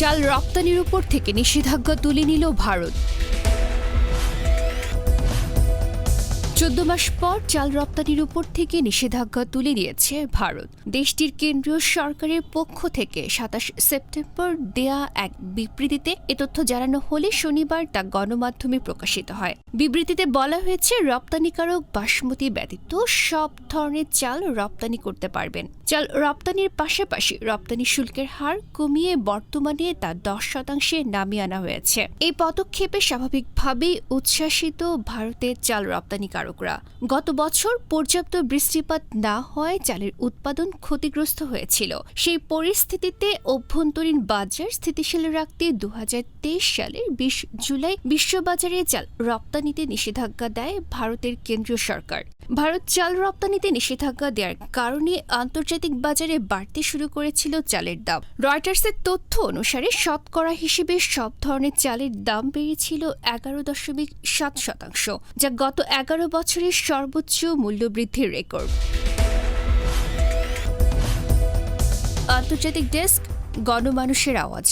চাল রপ্তানির উপর থেকে নিষেধাজ্ঞা তুলে নিল ভারত। চোদ্দ মাস পর চাল রপ্তানির উপর থেকে নিষেধাজ্ঞা তুলে দিয়েছে ভারত। দেশটির কেন্দ্রীয় সরকারের পক্ষ থেকে সাতাশ সেপ্টেম্বর দেয়া এক বিবৃতিতে এ তথ্য জানানো হলে শনিবার তা গণমাধ্যমে প্রকাশিত হয়। বিবৃতিতে বলা হয়েছে, রপ্তানিকারক বাসমতি ব্যতীত সব ধরনের চাল রপ্তানি করতে পারবেন। চাল রপ্তানির পাশাপাশি রপ্তানি শুল্কের হার কমিয়ে বর্তমানে তা দশ শতাংশে নামিয়ে আনা হয়েছে। এই পদক্ষেপে স্বাভাবিকভাবেই উচ্ছ্বাসিত ভারতের চাল রপ্তানিকারকরা গত বছর পর্যাপ্ত বৃষ্টিপাত না হওয়ায় চালের উৎপাদন ক্ষতিগ্রস্ত হয়েছিল। সেই পরিস্থিতিতে অভ্যন্তরীণ বাজার স্থিতিশীল রাখতে দু হাজার তেইশ সালের বিশ জুলাই বিশ্ববাজারে চাল রপ্তানিতে নিষেধাজ্ঞা দেয় ভারতের কেন্দ্রীয় সরকার। ভারত চাল রপ্তানিতে নিষেধাজ্ঞা দেওয়ার কারণে আন্তর্জাতিক বাজারে বাড়তে শুরু করেছিল চালের দাম। রয়টার্সের তথ্য অনুসারে শতকরা হিসেবে সব ধরনের চালের দাম বেড়েছিল এগারো দশমিক সাত শতাংশ, যা গত এগারো বছরের সর্বোচ্চ মূল্যবৃদ্ধির রেকর্ড। আন্তর্জাতিক ডেস্ক, গণমানুষের আওয়াজ।